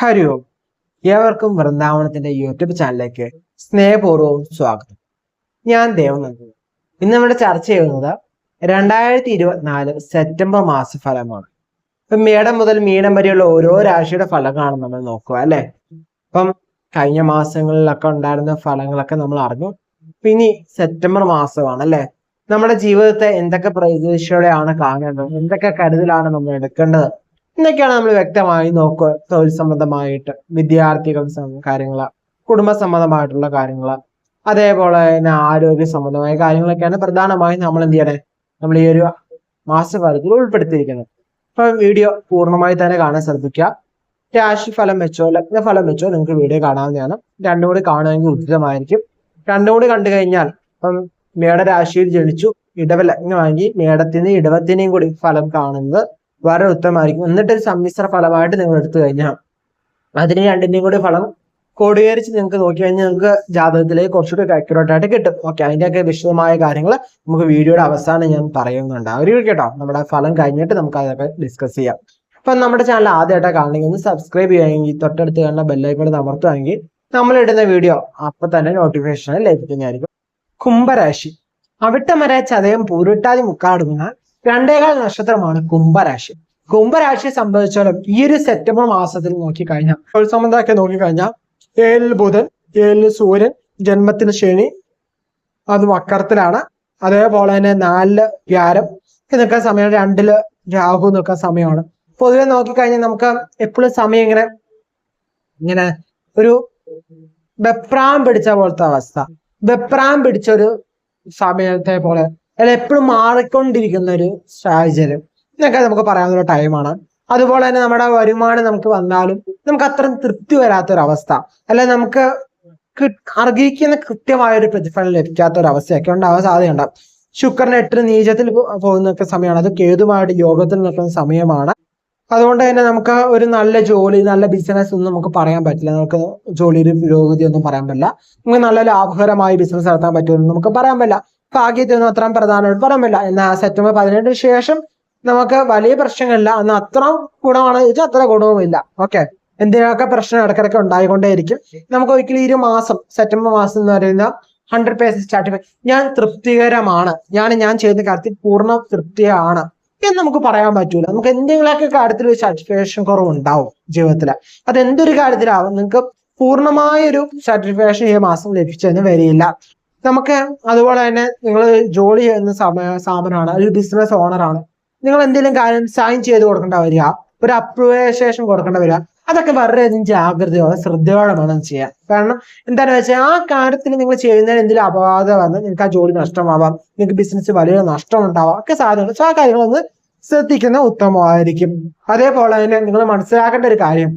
ഹരി ഓം ഏവർക്കും വൃന്ദാവനത്തിന്റെ യൂട്യൂബ് ചാനലിലേക്ക് സ്നേഹപൂർവം സ്വാഗതം. ഞാൻ ദേവനന്ദി ഇന്ന് നമ്മുടെ ചർച്ച ചെയ്യുന്നത് രണ്ടായിരത്തി ഇരുപത്തിനാല് സെപ്റ്റംബർ മാസഫലമാണ്. ഇപ്പൊ മേടം മുതൽ മീനം വരെയുള്ള ഓരോ രാശിയുടെ ഫലങ്ങളാണ് നമ്മൾ നോക്കുക അല്ലെ? ഇപ്പം കഴിഞ്ഞ മാസങ്ങളിലൊക്കെ ഉണ്ടായിരുന്ന ഫലങ്ങളൊക്കെ നമ്മൾ അറിഞ്ഞു. ഇനി സെപ്റ്റംബർ മാസമാണ് അല്ലെ? നമ്മുടെ ജീവിതത്തെ എന്തൊക്കെ പ്രതീക്ഷയോടെയാണ് കാണേണ്ടത് എന്തൊക്കെ കരുതലാണ് നമ്മൾ എടുക്കേണ്ടത്? എന്നൊക്കെയാണ് നമ്മൾ വ്യക്തമായി നോക്കുക. തൊഴിൽ സംബന്ധമായിട്ട് വിദ്യാർത്ഥികൾ കാര്യങ്ങൾ കുടുംബ സംബന്ധമായിട്ടുള്ള കാര്യങ്ങൾ അതേപോലെ തന്നെ ആരോഗ്യ സംബന്ധമായ കാര്യങ്ങളൊക്കെയാണ് പ്രധാനമായും നമ്മൾ എന്ത് ചെയ്യണേ? നമ്മൾ ഈ ഒരു മാസഫലത്തിൽ ഉൾപ്പെടുത്തിയിരിക്കുന്നത്. അപ്പൊ വീഡിയോ പൂർണമായി തന്നെ കാണാൻ ശ്രദ്ധിക്കുക. രാശി ഫലം വെച്ചോ ലഗ്ന ഫലം വെച്ചോ നിങ്ങൾക്ക് വീഡിയോ കാണാവുന്നതാണ്. രണ്ടും കൂടി കാണുമെങ്കിൽ ഉചിതമായിരിക്കും. രണ്ടും കൂടി കണ്ടു കഴിഞ്ഞാൽ ഇപ്പം മേടരാശിയിൽ ജനിച്ചു ഇടവ ലഗ്നമാണെങ്കിൽ മേടത്തിന് ഇടവത്തിനെയും കൂടി ഫലം കാണുന്നത് വളരെ ഉത്തമമായിരിക്കും എന്നിട്ട് ഒരു സമ്മിശ്ര ഫലമായിട്ട് നിങ്ങൾ എടുത്തു കഴിഞ്ഞാൽ അതിന് രണ്ടിന്റെയും കൂടി ഫലം കോടീകരിച്ച് നിങ്ങൾക്ക് നോക്കി കഴിഞ്ഞാൽ നിങ്ങൾക്ക് ജാതകത്തിലേക്ക് കുറച്ചുകൂടി അക്യുറേറ്റ് ആയിട്ട് കിട്ടും. ഓക്കെ അതിന്റെയൊക്കെ വിശദമായ കാര്യങ്ങൾ നമുക്ക് വീഡിയോയുടെ അവസാനം ഞാൻ പറയുന്നുണ്ട്. ഒരു കേട്ടോ നമ്മുടെ ഫലം കഴിഞ്ഞിട്ട് നമുക്ക് അതൊക്കെ ഡിസ്കസ് ചെയ്യാം. അപ്പൊ നമ്മുടെ ചാനൽ ആദ്യമായിട്ടാണ് കാണണമെങ്കിൽ ഒന്ന് സബ്സ്ക്രൈബ് ചെയ്യുകയാണെങ്കിൽ തൊട്ടടുത്ത് കാണുന്ന ബെല്ലൈക്കോട് അമർത്തുകയാണെങ്കിൽ നമ്മളിടുന്ന വീഡിയോ അപ്പൊ തന്നെ നോട്ടിഫിക്കേഷൻ ലഭിക്കുന്നതായിരിക്കും. കുംഭരാശി. അവിട്ടമര ചതയം പൂരിട്ടാതി മുക്കാടുന്ന രണ്ടേകാൽ നക്ഷത്രമാണ് കുംഭരാശി. കുംഭരാശിയെ സംബന്ധിച്ചോളം ഈ ഒരു സെപ്റ്റംബർ മാസത്തിൽ നോക്കിക്കഴിഞ്ഞാൽ ഒരു സംബന്ധമൊക്കെ നോക്കിക്കഴിഞ്ഞാൽ ഏഴിൽ ബുധൻ ഏഴിൽ സൂര്യൻ ജന്മത്തിൽ ശനി അത് മക്കരത്തിലാണ് അതേപോലെ തന്നെ നാലിൽ വ്യാരം. നിൽക്കുന്ന സമയം രണ്ടിൽ രാഹു നിൽക്കുന്ന സമയമാണ്. പൊതുവെ നോക്കിക്കഴിഞ്ഞാൽ നമുക്ക് എപ്പോഴും സമയം ഇങ്ങനെ ഇങ്ങനെ ഒരു വെപ്രാം പിടിച്ച പോലത്തെ അവസ്ഥ. വെപ്രാം പിടിച്ച ഒരു സമയത്തെ പോലെ അല്ല എപ്പോഴും മാറിക്കൊണ്ടിരിക്കുന്ന ഒരു സാഹചര്യം. എന്നൊക്കെ നമുക്ക് പറയാവുന്ന ടൈമാണ് അതുപോലെ തന്നെ നമ്മുടെ വരുമാനം നമുക്ക് വന്നാലും നമുക്ക് അത്ര തൃപ്തി വരാത്തൊരവസ്ഥ. അല്ലെ നമുക്ക് അർഹിക്കുന്ന കൃത്യമായ ഒരു പ്രതിഫലം ലഭിക്കാത്ത ഒരു അവസ്ഥയൊക്കെ ഉണ്ടാവാൻ സാധ്യതയുണ്ട്. ശുക്രൻ എട്ട് നീചത്തിൽ പോകുന്ന സമയമാണ്. അത് കേതുമായിട്ട് യോഗത്തിൽ നിൽക്കുന്ന സമയമാണ്. അതുകൊണ്ട് തന്നെ നമുക്ക് ഒരു നല്ല ജോലി നല്ല ബിസിനസ് ഒന്നും നമുക്ക് പറയാൻ പറ്റില്ല. നമുക്ക് ജോലിയുടെ പുരോഗതി ഒന്നും പറയാൻ പറ്റില്ല. നമുക്ക് നല്ല ലാഭകരമായി ബിസിനസ് നടത്താൻ പറ്റുമെന്ന് നമുക്ക് പറയാൻ പറ്റില്ല. ഭാഗ്യത്തൊന്നും അത്രയും പ്രധാനമായിട്ട് പറയാൻ പറ്റില്ല എന്നാൽ സെപ്റ്റംബർ പതിനെട്ടിന് ശേഷം നമുക്ക് വലിയ പ്രശ്നങ്ങളില്ല. അന്ന് അത്ര ഗുണമാണ്. ചോദിച്ചാൽ അത്ര ഗുണവുമില്ല. ഓക്കെ എന്തെങ്കിലുമൊക്കെ പ്രശ്നം ഇടയ്ക്കിടയ്ക്ക് ഉണ്ടായിക്കൊണ്ടേയിരിക്കും. നമുക്ക് ഒരിക്കലും ഒരു മാസം സെപ്റ്റംബർ മാസം എന്ന് പറയുന്ന ഹൺഡ്രഡ് പേഴ്സെന്റ് സ്റ്റാർട്ടിഫൈ ഞാൻ തൃപ്തികരമാണ്. ഞാൻ ഞാൻ ചെയ്യുന്ന കാര്യത്തിൽ പൂർണ തൃപ്തിയാണ് എന്ന് നമുക്ക് പറയാൻ പറ്റൂല. നമുക്ക് എന്തെങ്കിലുമൊക്കെ കാര്യത്തിൽ ഒരു സാറ്റിസ്ഫാക്ഷൻ കുറവ് ഉണ്ടാവും ജീവിതത്തിൽ അത് എന്തൊരു കാര്യത്തിലാവും? നിങ്ങൾക്ക് പൂർണമായൊരു സാറ്റിസ്ഫാക്ഷൻ ഈ മാസം ലഭിച്ചെന്ന് വരില്ല നമുക്ക് അതുപോലെ തന്നെ നിങ്ങൾ ജോലി ചെയ്യുന്ന സമയ സ്ഥാപനമാണ് ഒരു ബിസിനസ് ഓണറാണ് നിങ്ങൾ എന്തെങ്കിലും കാര്യം സൈൻ ചെയ്ത് കൊടുക്കേണ്ട വരിക ഒരു അപ്രൂവേഷൻ കൊടുക്കേണ്ട വരിക അതൊക്കെ വളരെയധികം ജാഗ്രതയോടെ ശ്രദ്ധയോടെ വേണം ചെയ്യാൻ കാരണം എന്താണെന്ന് വെച്ചാൽ ആ കാര്യത്തിൽ നിങ്ങൾ ചെയ്യുന്നതിന് എന്തെങ്കിലും അപവാദം വന്ന് നിങ്ങൾക്ക് ആ ജോലി നഷ്ടമാവാം നിങ്ങൾക്ക് ബിസിനസ് വലിയ നഷ്ടം ഉണ്ടാവാം ഒക്കെ സാധ്യതയുണ്ട്. സോ ആ കാര്യങ്ങളൊന്ന് ശ്രദ്ധിക്കുന്ന ഉത്തമമായിരിക്കും. അതേപോലെ തന്നെ നിങ്ങൾ മനസ്സിലാക്കേണ്ട ഒരു കാര്യം.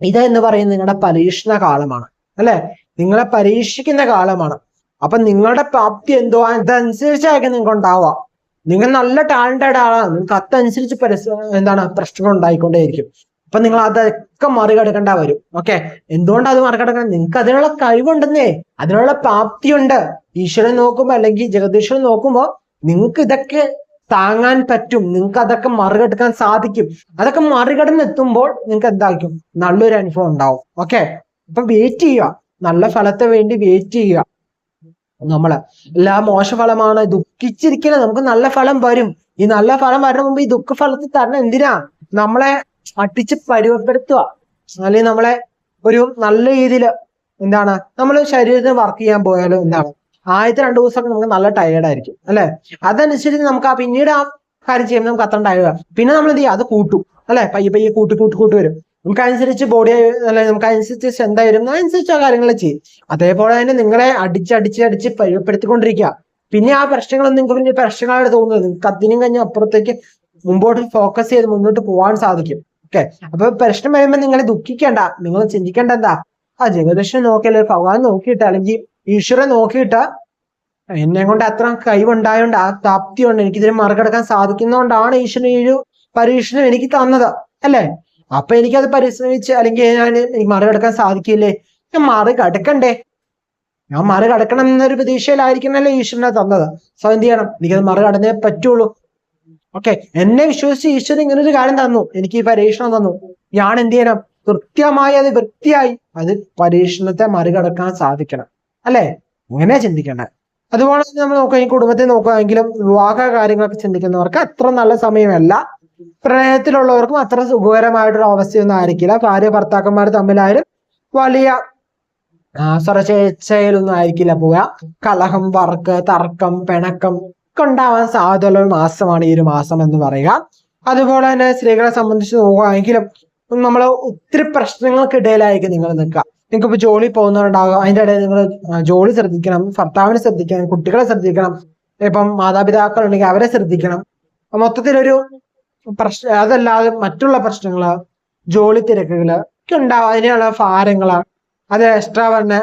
ഇത് എന്ന് പറയുന്നത് നിങ്ങളുടെ പരീക്ഷണ കാലമാണ്. അല്ലെ? നിങ്ങളെ പരീക്ഷിക്കുന്ന കാലമാണ്. അപ്പൊ നിങ്ങളുടെ പ്രാപ്തി എന്തോ അതനുസരിച്ചായിരിക്കും നിങ്ങൾക്ക് ഉണ്ടാവുക. നിങ്ങൾ നല്ല ടാലന്റഡ് ആളാണ്. നിങ്ങൾക്ക് അതനുസരിച്ച് പരിസരം എന്താണ് പ്രശ്നങ്ങൾ ഉണ്ടായിക്കൊണ്ടേയിരിക്കും. അപ്പൊ നിങ്ങൾ അതൊക്കെ മറികടക്കേണ്ട വരും. ഓക്കെ എന്തുകൊണ്ട് അത് മറികടക്കണം? നിങ്ങൾക്ക് അതിനുള്ള കഴിവുണ്ടെന്നേ. അതിനുള്ള പ്രാപ്തിയുണ്ട്. ഈശ്വരൻ നോക്കുമ്പോ അല്ലെങ്കിൽ ജഗദീശ്വരൻ നോക്കുമ്പോ നിങ്ങൾക്ക് ഇതൊക്കെ താങ്ങാൻ പറ്റും. നിങ്ങൾക്ക് അതൊക്കെ മറികടക്കാൻ സാധിക്കും. അതൊക്കെ മറികടന്നെത്തുമ്പോൾ നിങ്ങൾക്ക് എന്തായിരിക്കും? നല്ലൊരു അനുഭവം ഉണ്ടാവും. ഓക്കെ അപ്പൊ വെയിറ്റ് ചെയ്യുക. നല്ല ഫലത്തെ വേണ്ടി വെയിറ്റ് ചെയ്യുക. നമ്മൾ. എല്ലാ മോശഫലമാണ് ദുഃഖിച്ചിരിക്കുന്നത് നമുക്ക് നല്ല ഫലം വരും. ഈ നല്ല ഫലം വരുന്ന മുമ്പ് ഈ ദുഃഖഫലത്തിൽ തരണം എന്തിനാ? നമ്മളെ അട്ടിച്ച് പരുവപ്പെടുത്തുക അല്ലെങ്കിൽ നമ്മളെ ഒരു നല്ല രീതിയിൽ എന്താണ്? നമ്മൾ ശരീരത്തിന് വർക്ക് ചെയ്യാൻ പോയാലും എന്താണ്? ആദ്യത്തെ രണ്ടു ദിവസമൊക്കെ നമുക്ക് നല്ല ടയേർഡ് ആയിരിക്കും. അല്ലെ? അതനുസരിച്ച് നമുക്ക് ആ പിന്നീട് ആ കാര്യം ചെയ്യുമ്പോൾ നമുക്ക് അത്ര ടയേർഡ് പിന്നെ നമ്മൾ എന്ത് ചെയ്യും? അത് കൂട്ടും. അല്ലെ? പയ്യെ പയ്യെ കൂട്ടി കൂട്ടി കൂട്ടി വരും. നമുക്ക് അനുസരിച്ച് ബോഡി അല്ല നമുക്ക് അനുസരിച്ച് ശ്രദ്ധ വരും അതനുസരിച്ച് ആ കാര്യങ്ങൾ ചെയ്യും. അതേപോലെ തന്നെ നിങ്ങളെ അടിച്ച് അടിച്ച് അടിച്ച് പരിപ്പെടുത്തിക്കൊണ്ടിരിക്കുക പിന്നെ ആ പ്രശ്നങ്ങളൊന്നും നിങ്ങൾക്ക് പിന്നെ പ്രശ്നങ്ങളായിട്ട് തോന്നുന്നത് നിങ്ങൾക്ക് അതിനും കഴിഞ്ഞ അപ്പുറത്തേക്ക് മുമ്പോട്ട് ഫോക്കസ് ചെയ്ത് മുന്നോട്ട് പോകാൻ സാധിക്കും. ഓക്കെ അപ്പൊ പ്രശ്നം വരുമ്പോൾ നിങ്ങളെ ദുഃഖിക്കേണ്ട. നിങ്ങൾ ചിന്തിക്കേണ്ട എന്താ? ആ ജഗദർശനം നോക്കിയല്ലേ ഭഗവാൻ നോക്കിയിട്ട് അല്ലെങ്കിൽ ഈശ്വരൻ നോക്കിയിട്ട് എന്നെ കൊണ്ട് അത്ര കഴിവുണ്ടായോണ്ട് ആ പ്രാപ്തി കൊണ്ട് എനിക്കിതിനെ മറികടക്കാൻ സാധിക്കുന്നതുകൊണ്ടാണ് ഈശ്വരൻ ഈ ഒരു പരീക്ഷണം എനിക്ക് തന്നത്. അല്ലേ? അപ്പൊ എനിക്കത് പരിശ്രമിച്ച് അല്ലെങ്കിൽ ഞാൻ എനിക്ക് മറികടക്കാൻ സാധിക്കില്ലേ? ഞാൻ മറികടക്കണ്ടേ? ഞാൻ മറികടക്കണം എന്നൊരു പ്രതീക്ഷയിലായിരിക്കണല്ലേ ഈശ്വരനെ തന്നത്. സോ എന്ത് ചെയ്യണം? എനിക്കത് മറികടന്നേ പറ്റുള്ളൂ. ഓക്കെ എന്നെ വിശ്വസിച്ച് ഈശ്വരൻ ഇങ്ങനെ ഒരു കാര്യം തന്നു. എനിക്ക് ഈ പരീക്ഷണം തന്നു. ഞാൻ എന്ത് ചെയ്യണം? കൃത്യമായി അത് വൃത്തിയായി അത് പരീക്ഷണത്തെ മറികടക്കാൻ സാധിക്കണം. അല്ലേ? ഇങ്ങനെ ചിന്തിക്കണം അതുപോലെ നമ്മൾ നോക്കുക ഈ കുടുംബത്തെ നോക്കുകയാണെങ്കിലും വിവാഹ കാര്യങ്ങളൊക്കെ ചിന്തിക്കുന്നവർക്ക് അത്ര നല്ല സമയമല്ല. പ്രണയത്തിലുള്ളവർക്കും അത്ര സുഖകരമായിട്ടുള്ള അവസ്ഥയൊന്നും ആയിരിക്കില്ല. ഭാര്യ ഭർത്താക്കന്മാർ തമ്മിലായാലും വലിയ സ്വരചേച്ചയിലൊന്നും ആയിരിക്കില്ല പോവുക. കലഹം വർക്ക് തർക്കം പിണക്കം ഒക്കെ ഉണ്ടാവാൻ സാധ്യതയുള്ള ഒരു മാസമാണ് ഈ ഒരു മാസം എന്ന് പറയുക. അതുപോലെ തന്നെ സ്ത്രീകളെ സംബന്ധിച്ച് നോക്കുകയാണെങ്കിലും നമ്മൾ ഒത്തിരി പ്രശ്നങ്ങൾക്കിടയിലായിരിക്കും നിങ്ങൾ നിൽക്കുക. നിങ്ങൾക്ക് ഇപ്പൊ ജോലി പോകുന്നവരുണ്ടാകും അതിന്റെ ഇടയിൽ നിങ്ങൾ ജോലി ശ്രദ്ധിക്കണം ഭർത്താവിനെ ശ്രദ്ധിക്കണം കുട്ടികളെ ശ്രദ്ധിക്കണം ഇപ്പം മാതാപിതാക്കൾ ഉണ്ടെങ്കിൽ അവരെ ശ്രദ്ധിക്കണം. മൊത്തത്തിലൊരു പ്രശ്ന അതല്ലാതെ മറ്റുള്ള പ്രശ്നങ്ങൾ ജോലി തിരക്കുകൾ ഒക്കെ ഉണ്ടാവും. അതിനുള്ള ഭാരങ്ങൾ. അത് എക്സ്ട്രാ പറഞ്ഞ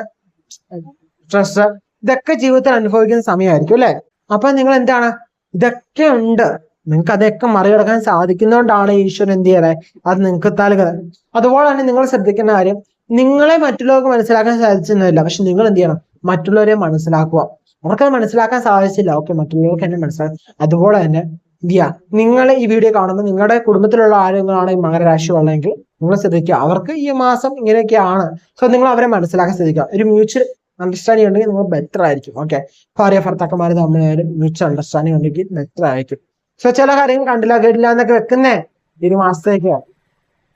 സ്ട്രെസ് ഇതൊക്കെ ജീവിതത്തിൽ അനുഭവിക്കുന്ന സമയമായിരിക്കും അല്ലെ? അപ്പൊ നിങ്ങൾ എന്താണ്? ഇതൊക്കെ ഉണ്ട്. നിങ്ങൾക്ക് അതൊക്കെ മറികടക്കാൻ സാധിക്കുന്നതുകൊണ്ടാണ് ഈശ്വരൻ എന്ത് ചെയ്യണേ? അത് നിങ്ങൾക്ക് നൽകുന്നത് അതുപോലെ തന്നെ നിങ്ങൾ ശ്രദ്ധിക്കുന്ന കാര്യം നിങ്ങളെ മറ്റുള്ളവർക്ക് മനസ്സിലാക്കാൻ സാധിച്ചെന്നില്ല. പക്ഷെ നിങ്ങൾ എന്ത് ചെയ്യണം? മറ്റുള്ളവരെ മനസ്സിലാക്കുക. അവർക്കത് മനസ്സിലാക്കാൻ സാധിച്ചില്ല. ഓക്കെ മറ്റുള്ളവർക്ക് എന്നെ മനസ്സിലാക്കാം. അതുപോലെ തന്നെ ചെയ്യുക നിങ്ങൾ ഈ വീഡിയോ കാണുമ്പോൾ നിങ്ങളുടെ കുടുംബത്തിലുള്ള ആരെങ്കിലാണ് ഈ മകരരാശി ഉള്ളതെങ്കിൽ നിങ്ങൾ ശ്രദ്ധിക്കുക. അവർക്ക് ഈ മാസം ഇങ്ങനെയൊക്കെയാണ്. സോ നിങ്ങൾ അവരെ മനസ്സിലാക്കാൻ ശ്രദ്ധിക്കുക. ഒരു മ്യൂച്വൽ അണ്ടർസ്റ്റാൻഡിങ് ഉണ്ടെങ്കിൽ നിങ്ങൾ ബെറ്റർ ആയിരിക്കും. ഓക്കെ ഭാര്യ ഭർത്താക്കന്മാർ തമ്മിൽ ഒരു മ്യൂച്വൽ അണ്ടർസ്റ്റാൻഡിങ് ഉണ്ടെങ്കിൽ ബെറ്റർ ആയിരിക്കും. സോ ചില കാര്യങ്ങൾ കണ്ടില്ല കേട്ടില്ല എന്നൊക്കെ വെക്കുന്നേ ഈ ഒരു മാസത്തേക്ക്.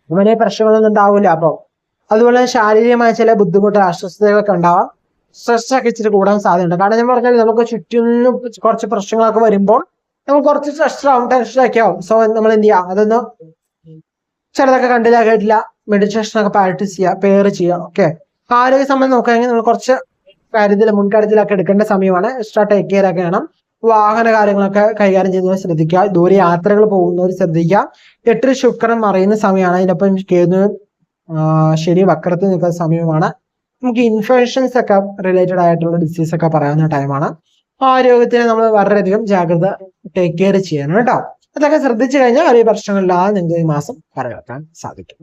വലിയ പ്രശ്നങ്ങളൊന്നും ഉണ്ടാവില്ല അപ്പോൾ അതുപോലെ ശാരീരികമായ ചില ബുദ്ധിമുട്ട് അസ്വസ്ഥതകളൊക്കെ ഉണ്ടാവാം. സ്ട്രെസ് ഒക്കെ ഇച്ചിരി കൂടാൻ സാധ്യതയുണ്ട്. കാരണം ഞാൻ പറഞ്ഞാൽ നമുക്ക് ചുറ്റും കുറച്ച് പ്രശ്നങ്ങളൊക്കെ വരുമ്പോൾ നമുക്ക് കുറച്ച് സ്ട്രെസ് ആവും ടെൻഷൻ ഒക്കെ ആവും. സോ നമ്മൾ എന്ത് ചെയ്യാം? അതൊന്ന് ചിലതൊക്കെ കണ്ടില്ല കേട്ടില്ല മെഡിറ്റേഷൻ ഒക്കെ പ്രാക്ടീസ് ചെയ്യുക പെയർ ചെയ്യുക ഓക്കെ ആരോഗ്യ സംബന്ധം നോക്കുകയാണെങ്കിൽ നമ്മൾ കുറച്ച് കാര്യത്തിൽ മുൻകരുതലൊക്കെ എടുക്കേണ്ട സമയമാണ്. എക്സ്ട്രാ ടേക്ക് കെയർ ഒക്കെ വേണം. വാഹന കാര്യങ്ങളൊക്കെ കൈകാര്യം ചെയ്യുന്നവർ ശ്രദ്ധിക്കുക. ദൂരെ യാത്രകൾ പോകുന്നവർ ശ്രദ്ധിക്കുക. എട്ട് ശുക്രൻ മറിയുന്ന സമയമാണ്. അതിനൊപ്പം കേതു ശരി വക്രത്തിൽ നിൽക്കുന്ന സമയമാണ്. നമുക്ക് ഇൻഫെക്ഷൻസ് ഒക്കെ റിലേറ്റഡ് ആയിട്ടുള്ള ഡിസീസ് ഒക്കെ പറയാവുന്ന ടൈമാണ് ആരോഗ്യത്തിന് നമ്മൾ വളരെയധികം ജാഗ്രത ടേക്ക് കെയർ ചെയ്യണം കേട്ടോ. അതൊക്കെ ശ്രദ്ധിച്ചു കഴിഞ്ഞാൽ വലിയ പ്രശ്നങ്ങളില്ലാതെ നിങ്ങൾക്ക് ഈ മാസം കരകയറ്റാൻ സാധിക്കും.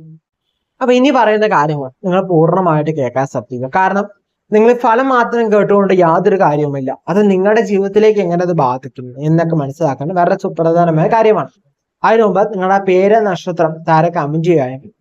അപ്പൊ ഇനി പറയുന്ന കാര്യങ്ങൾ നിങ്ങൾ പൂർണമായിട്ട് കേൾക്കാൻ ശ്രദ്ധിക്കുക കാരണം നിങ്ങൾ ഫലം മാത്രം കേട്ടുകൊണ്ട് യാതൊരു കാര്യവുമില്ല. അത് നിങ്ങളുടെ ജീവിതത്തിലേക്ക് എങ്ങനെ അത് ബാധിക്കുന്നു എന്നൊക്കെ മനസ്സിലാക്കേണ്ട വളരെ സുപ്രധാനമായ കാര്യമാണ്. അതിനു മുമ്പ് നിങ്ങളുടെ പേര് നക്ഷത്രം താര കമന്റ്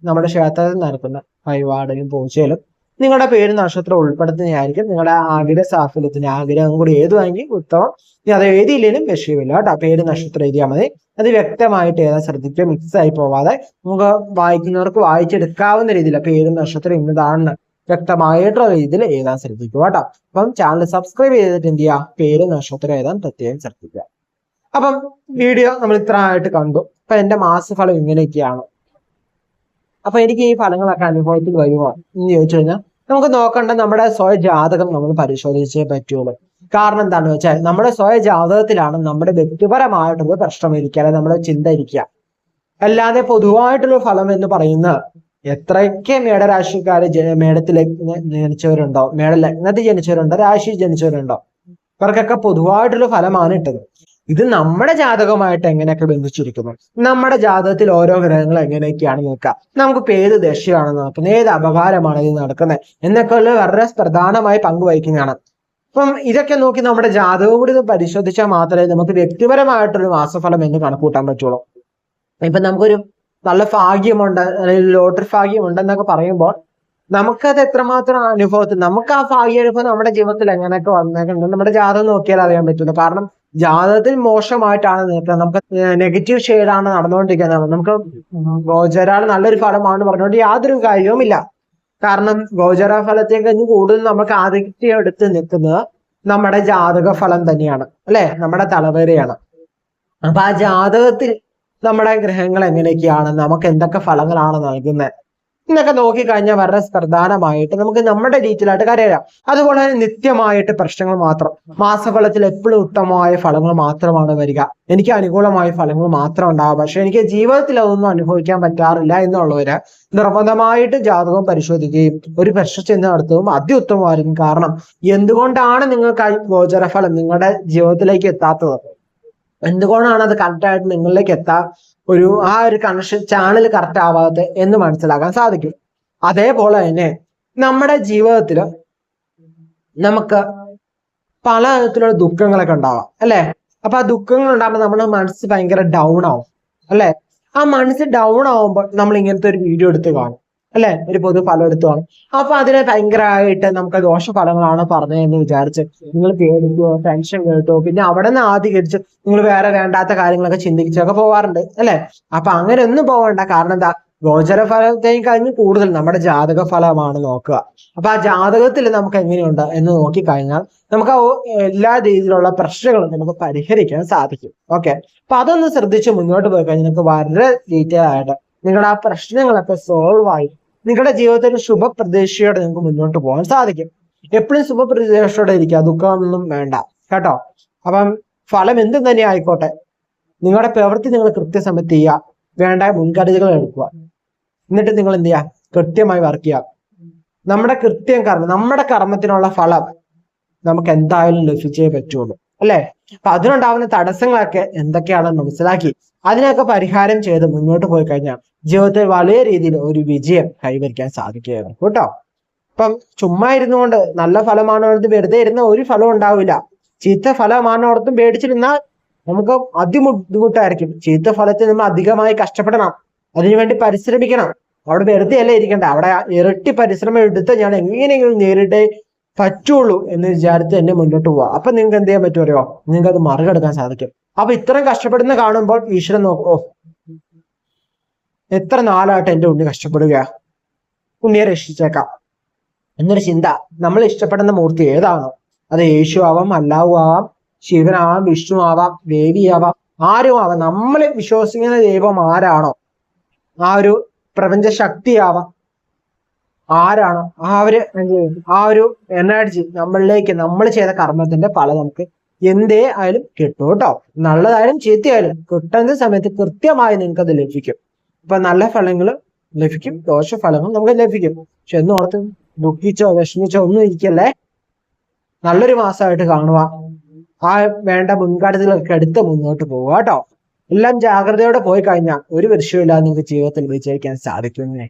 നമ്മുടെ ക്ഷേത്രത്തിൽ നടക്കുന്ന വഴിപാടിലും പൂജയിലും നിങ്ങളുടെ പേര് നക്ഷത്രം ഉൾപ്പെടുത്തുന്നതായിരിക്കും. നിങ്ങളുടെ ആഗ്രഹ സാഫല്യത്തിന് ആഗ്രഹം കൂടി ഏതുവാണെങ്കിൽ ഉത്തമം. ഇനി അത് എഴുതിയില്ലെങ്കിലും വിഷയമില്ല കേട്ടോ. പേര് നക്ഷത്രം എഴുതിയാൽ മതി. അത് വ്യക്തമായിട്ട് ഏതാ ശ്രദ്ധിക്കുക. മിക്സ് ആയി പോവാതെ നമുക്ക് വായിക്കുന്നവർക്ക് വായിച്ചെടുക്കാവുന്ന രീതിയിൽ പേര് നക്ഷത്രം ഇന്നതാണെന്ന് വ്യക്തമായിട്ടുള്ള രീതിയിൽ എഴുതാൻ ശ്രദ്ധിക്കുക കേട്ടോ. അപ്പം ചാനൽ സബ്സ്ക്രൈബ് ചെയ്തിട്ട് എന്ത് ചെയ്യുക? പേര് നക്ഷത്രം എഴുതാൻ പ്രത്യേകം ശ്രദ്ധിക്കുക. അപ്പം വീഡിയോ നമ്മൾ ഇത്ര ആയിട്ട് കണ്ടു. അപ്പൊ എന്റെ മാസഫലം ഇങ്ങനെയൊക്കെയാണ്. അപ്പൊ എനിക്ക് ഈ ഫലങ്ങളൊക്കെ അനുഭവത്തിൽ വരുമോ എന്ന് ചോദിച്ചു കഴിഞ്ഞാൽ നമുക്ക് നോക്കണ്ട നമ്മുടെ സ്വയ ജാതകം നമ്മൾ പരിശോധിച്ചേ പറ്റുള്ളൂ. കാരണം എന്താണെന്ന് വെച്ചാൽ നമ്മുടെ സ്വയ ജാതകത്തിലാണ് നമ്മുടെ വ്യക്തിപരമായിട്ടുള്ള പ്രശ്നം ഇരിക്കുക അല്ലെങ്കിൽ നമ്മുടെ ചിന്ത ഇരിക്കുക. അല്ലാതെ പൊതുവായിട്ടുള്ള ഫലം എന്ന് പറയുന്ന എത്രയൊക്കെ മേടരാശിക്കാര് മേടത്തിൽ ജനിച്ചവരുണ്ടോ മേട ലഗ്നത്തിൽ ജനിച്ചവരുണ്ടോ രാശി ജനിച്ചവരുണ്ടോ ഇവർക്കൊക്കെ പൊതുവായിട്ടുള്ള ഫലമാണ് ഇട്ടത്. ഇത് നമ്മുടെ ജാതകമായിട്ട് എങ്ങനെയൊക്കെ ബന്ധിച്ചിരിക്കുന്നു? നമ്മുടെ ജാതകത്തിൽ ഓരോ ഗ്രഹങ്ങൾ എങ്ങനെയൊക്കെയാണ് നോക്കുക നമുക്ക് ഏത് ദശയാണ് നടക്കുന്നത്? ഏത് അപകാരമാണ് ഇത് നടക്കുന്നത്? എന്നൊക്കെ ഉള്ള വളരെ പ്രധാനമായി പങ്കുവഹിക്കുന്നതാണ് അപ്പം ഇതൊക്കെ നോക്കി നമ്മുടെ ജാതകം കൂടി പരിശോധിച്ചാൽ മാത്രമേ നമുക്ക് വ്യക്തിപരമായിട്ടൊരു മാസഫലം എന്ന് കണക്കൂട്ടാൻ പറ്റുള്ളൂ. ഇപ്പൊ നമുക്കൊരു നല്ല ഭാഗ്യമുണ്ട് അല്ലെങ്കിൽ ലോട്ടറി ഭാഗ്യമുണ്ട് എന്നൊക്കെ പറയുമ്പോൾ നമുക്കത് എത്രമാത്രം അനുഭവത്തിൽ നമുക്ക് ആ ഭാഗ്യ അനുഭവം നമ്മുടെ ജീവിതത്തിൽ എങ്ങനെയൊക്കെ വന്നേക്കുന്നുണ്ട് നമ്മുടെ ജാതകം നോക്കിയാൽ അറിയാൻ പറ്റില്ല കാരണം ജാതകത്തിൽ മോശമായിട്ടാണ് നേരത്തെ നമുക്ക് നെഗറ്റീവ് ഷെയ്ഡാണ് നടന്നുകൊണ്ടിരിക്കുന്നത്. നമുക്ക് ഗോചരാൾ നല്ലൊരു ഫലമാണെന്ന് പറഞ്ഞുകൊണ്ട് യാതൊരു കാര്യവുമില്ല കാരണം ഗോചര ഫലത്തേക്കഞ്ഞ് കൂടുതൽ നമുക്ക് ആദ്യത്തെ എടുത്ത് നിൽക്കുന്നത് നമ്മുടെ ജാതക ഫലം തന്നെയാണ്. അല്ലെ? നമ്മുടെ തലവേരയാണ് അപ്പൊ ആ ജാതകത്തിൽ നമ്മുടെ ഗ്രഹങ്ങൾ എങ്ങനെയൊക്കെയാണ്? നമുക്ക് എന്തൊക്കെ ഫലങ്ങളാണ് നൽകുന്നത്? എന്നൊക്കെ നോക്കിക്കഴിഞ്ഞാൽ വളരെ പ്രധാനമായിട്ട് നമുക്ക് നമ്മുടെ ഡീറ്റെയിൽ ആയിട്ട് കരയാം. അതുപോലെ തന്നെ നിത്യമായിട്ട് പ്രശ്നങ്ങൾ മാത്രം. മാസഫലത്തിൽ എപ്പോഴും ഉത്തമമായ ഫലങ്ങൾ മാത്രമാണ് വരിക. എനിക്ക് അനുകൂലമായ ഫലങ്ങൾ മാത്രം ഉണ്ടാവുക. പക്ഷെ എനിക്ക് ജീവിതത്തിൽ അതൊന്നും അനുഭവിക്കാൻ പറ്റാറില്ല എന്നുള്ളവര് നിർബന്ധമായിട്ട് ജാതകം പരിശോധിക്കുകയും ഒരു പരിശോധന നടത്തുകയും അത്യുത്തമമായിരിക്കും. കാരണം എന്തുകൊണ്ടാണ് നിങ്ങൾക്ക് ഗോചരഫലം നിങ്ങളുടെ ജീവിതത്തിലേക്ക് എത്താത്തത്? എന്തുകൊണ്ടാണ് അത് കറക്റ്റായിട്ട് നിങ്ങളിലേക്ക് എത്താ? ഒരു ആ ഒരു കണക്ഷൻ ചാനൽ കറക്റ്റ് ആവാത്തത് എന്ന് മനസ്സിലാക്കാൻ സാധിക്കും. അതേപോലെ തന്നെ നമ്മുടെ ജീവിതത്തിൽ നമുക്ക് പല തരത്തിലുള്ള ദുഃഖങ്ങളൊക്കെ ഉണ്ടാവാം അല്ലെ? അപ്പൊ ആ ദുഃഖങ്ങൾ ഉണ്ടാകുമ്പോൾ നമ്മുടെ മനസ്സ് ഭയങ്കര ഡൗൺ ആവും അല്ലെ? ആ മനസ്സ് ഡൗൺ ആവുമ്പോൾ നമ്മൾ ഇങ്ങനത്തെ ഒരു വീഡിയോ എടുത്ത് കാണും. അല്ലെ? ഒരു പൊതു ഫലം എടുത്തുമാണ് അപ്പൊ അതിനെ ഭയങ്കരമായിട്ട് നമുക്ക് ദോഷഫലങ്ങളാണ് പറഞ്ഞതെന്ന് വിചാരിച്ച് നിങ്ങൾ പേടിക്കോ ടെൻഷൻ കേട്ടോ പിന്നെ അവിടെ നിന്ന് ആധികരിച്ച് നിങ്ങൾ വേറെ വേണ്ടാത്ത കാര്യങ്ങളൊക്കെ ചിന്തിച്ചൊക്കെ പോവാറുണ്ട് അല്ലെ? അപ്പൊ അങ്ങനെ ഒന്നും പോകണ്ട. കാരണം എന്താ? ഗോചര ഫലത്തെയും കഴിഞ്ഞ് കൂടുതൽ നമ്മുടെ ജാതക ഫലമാണ് നോക്കുക. അപ്പൊ ആ ജാതകത്തിൽ നമുക്ക് എങ്ങനെയുണ്ട് എന്ന് നോക്കിക്കഴിഞ്ഞാൽ നമുക്ക് എല്ലാ രീതിയിലുള്ള പ്രശ്നങ്ങളും നമുക്ക് പരിഹരിക്കാൻ സാധിക്കും. ഓക്കെ? അപ്പൊ അതൊന്ന് ശ്രദ്ധിച്ച് മുന്നോട്ട് പോയി കഴിഞ്ഞാൽ നിങ്ങൾക്ക് വളരെ ഡീറ്റെയിൽ ആയിട്ട് നിങ്ങളുടെ ആ പ്രശ്നങ്ങളൊക്കെ സോൾവ് ആയി നിങ്ങളുടെ ജീവിതത്തിൽ ശുഭപ്രതീക്ഷയോടെ നിങ്ങൾക്ക് മുന്നോട്ട് പോകാൻ സാധിക്കും. എപ്പോഴും ശുഭപ്രതീക്ഷയോടെ ഇരിക്കുക. ദുഃഖമൊന്നും വേണ്ട. കേട്ടോ? അപ്പം ഫലം എന്തും തന്നെ ആയിക്കോട്ടെ. നിങ്ങളുടെ പ്രവൃത്തി നിങ്ങൾ കൃത്യസമയത്ത് ചെയ്യുക. വേണ്ട മുൻകരുതലുകൾ എടുക്കുക. എന്നിട്ട് നിങ്ങൾ എന്ത് ചെയ്യുക? കൃത്യമായി വർക്ക് ചെയ്യുക. നമ്മുടെ കൃത്യം കർമ്മം നമ്മുടെ കർമ്മത്തിനുള്ള ഫലം നമുക്ക് എന്തായാലും ലഭിച്ചേ പറ്റുള്ളൂ. അല്ലേ? അപ്പൊ അതിനുണ്ടാവുന്ന തടസ്സങ്ങളൊക്കെ എന്തൊക്കെയാണെന്ന് മനസ്സിലാക്കി. അതിനൊക്കെ പരിഹാരം ചെയ്ത് മുന്നോട്ട് പോയി കഴിഞ്ഞാൽ ജീവിതത്തിൽ വലിയ രീതിയിൽ ഒരു വിജയം കൈവരിക്കാൻ സാധിക്കുകയാണ്. കേട്ടോ? ഇപ്പം ചുമ്മാ ഇരുന്നുകൊണ്ട് നല്ല ഫലമാണോർത്ത് വെറുതെ ഇരുന്ന ഒരു ഫലം ഉണ്ടാവില്ല. ചീത്ത ഫലമാണോർത്തും പേടിച്ചിരുന്നാൽ നമുക്ക് അതിബുദ്ധിമുട്ടായിരിക്കും. ചീത്ത ഫലത്തിൽ നമ്മൾ അധികമായി കഷ്ടപ്പെടണം. അതിനുവേണ്ടി പരിശ്രമിക്കണം. അവിടെ വെറുതെ അല്ലേ ഇരിക്കണ്ട അവിടെ ഇരട്ടി പരിശ്രമം എടുത്ത് ഞാൻ എങ്ങനെയെങ്കിലും നേരിട്ടേ പറ്റുള്ളൂ എന്ന് വിചാരിച്ച് എന്നെ മുന്നോട്ട് പോവാ. അപ്പൊ നിങ്ങൾക്ക് എന്ത് ചെയ്യാൻ പറ്റുമോ നിങ്ങൾക്ക് അത് മറികടക്കാൻ സാധിക്കും. അപ്പൊ ഇത്രയും കഷ്ടപ്പെടുന്ന കാണുമ്പോൾ ഈശ്വരൻ നോക്കോ എത്ര നാളായിട്ട് എന്റെ ഉണ്ണി കഷ്ടപ്പെടുക ഉണ്ണിയെ രക്ഷിച്ചേക്കാം. എന്നൊരു ചിന്ത. നമ്മൾ ഇഷ്ടപ്പെടുന്ന മൂർത്തി ഏതാണോ? അത് യേശു ആവാം അല്ലാഹു ആവാം ശിവനാവാം വിഷ്ണു ആവാം ദേവി ആവാം ആരും ആവാം. നമ്മൾ വിശ്വസിക്കുന്ന ദൈവം ആരാണോ? ആ ഒരു പ്രപഞ്ച ശക്തിയാവാം ആരാണോ? ആ ഒരു ആ ഒരു എനർജി നമ്മളിലേക്ക് നമ്മൾ ചെയ്ത കർമ്മത്തിന്റെ ഫലം നമുക്ക് എന്തേ ആയാലും കിട്ടും കേട്ടോ. നല്ലതായാലും ചീത്തയായാലും കിട്ടുന്ന സമയത്ത് കൃത്യമായി നിങ്ങൾക്ക് അത് ലഭിക്കും. ഇപ്പൊ നല്ല ഫലങ്ങൾ ലഭിക്കും. ദോഷ ഫലങ്ങൾ നമുക്ക് ലഭിക്കും. പക്ഷെ എന്നോർത്ത് ദുഃഖിച്ചോ വിഷമിച്ചോ ഒന്നും ഇരിക്കല്ലേ? നല്ലൊരു മാസമായിട്ട് കാണുക. ആ വേണ്ട മുൻകരുതലൊക്കെ എടുത്ത് മുന്നോട്ട് പോവുക കേട്ടോ. എല്ലാം ജാഗ്രതയോടെ പോയി കഴിഞ്ഞാൽ ഒരു വിഷയമില്ലാതെ നിങ്ങൾക്ക് ജീവിതത്തിൽ വിജയിക്കാൻ സാധിക്കുന്നേ